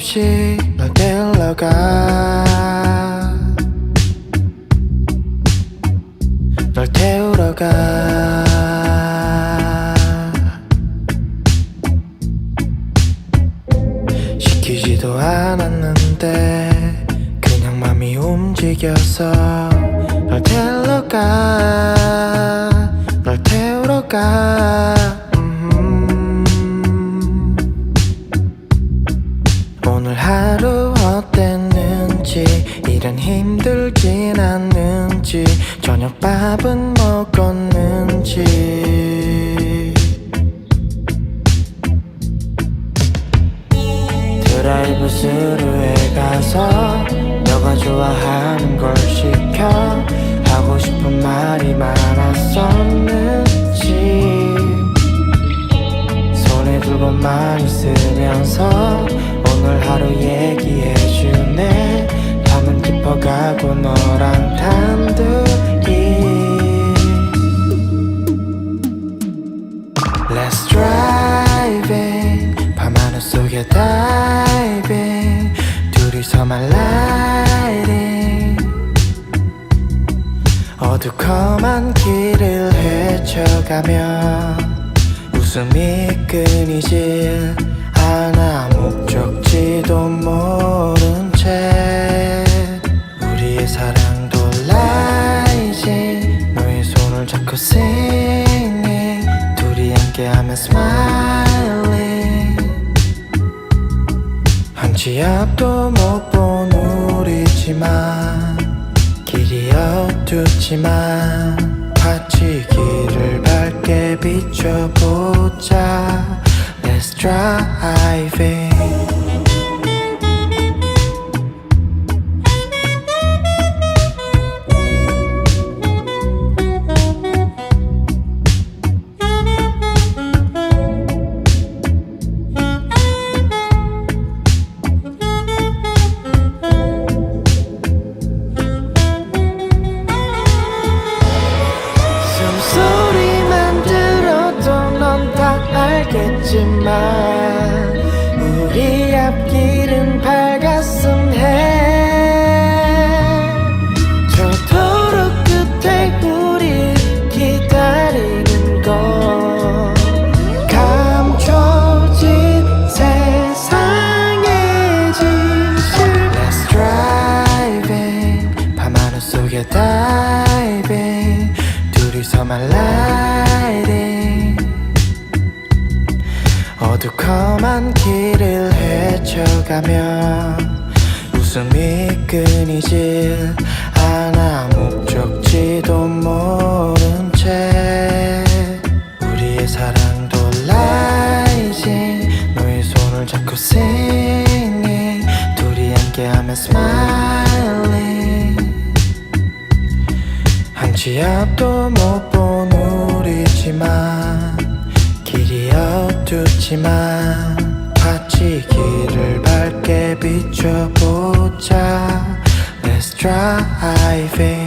없이 널 데려가. 널 태우러 가. 시키지도 않았는데 그냥 맘이 움직여서 널 데려가. 널 태우러 가 너가 좋아하는 걸 시켜 하고 싶은 말이 많았었는지. 손에 들고만 있으면서 오늘 하루 얘기해주네. 밤은 깊어가고 너랑 단둘이. Let's drive it. 밤하늘 속에 diving 둘이서만 lighting. 어두컴한 길을 헤쳐가며 웃음이 끊이질 않아 목적지도 모른 채 우리의 사랑도 rising 너의 손을 잡고 singing 둘이 함께하면 smiling 앞도 못 본 우리지만 길이 어둡지만 같이 길을 밝게 비춰보자. Let's drive it 알겠지만 우리 앞길은 밝았음 해. 저토록 끝에 우리 기다리는 건 감춰진 세상의 진실. Let's drive it. 밤하늘 속에 diving 둘이서만 lighting 어두컴한 길을 헤쳐가며 웃음이 끊이질 않아 목적지도 모른 채 우리의 사랑도 rising 너의 손을 잡고 singing 둘이 함께하면 smiling 한치 앞도 못 본 우리지만 어둡지만 같이 길을 밝게 비춰보자. Let's drive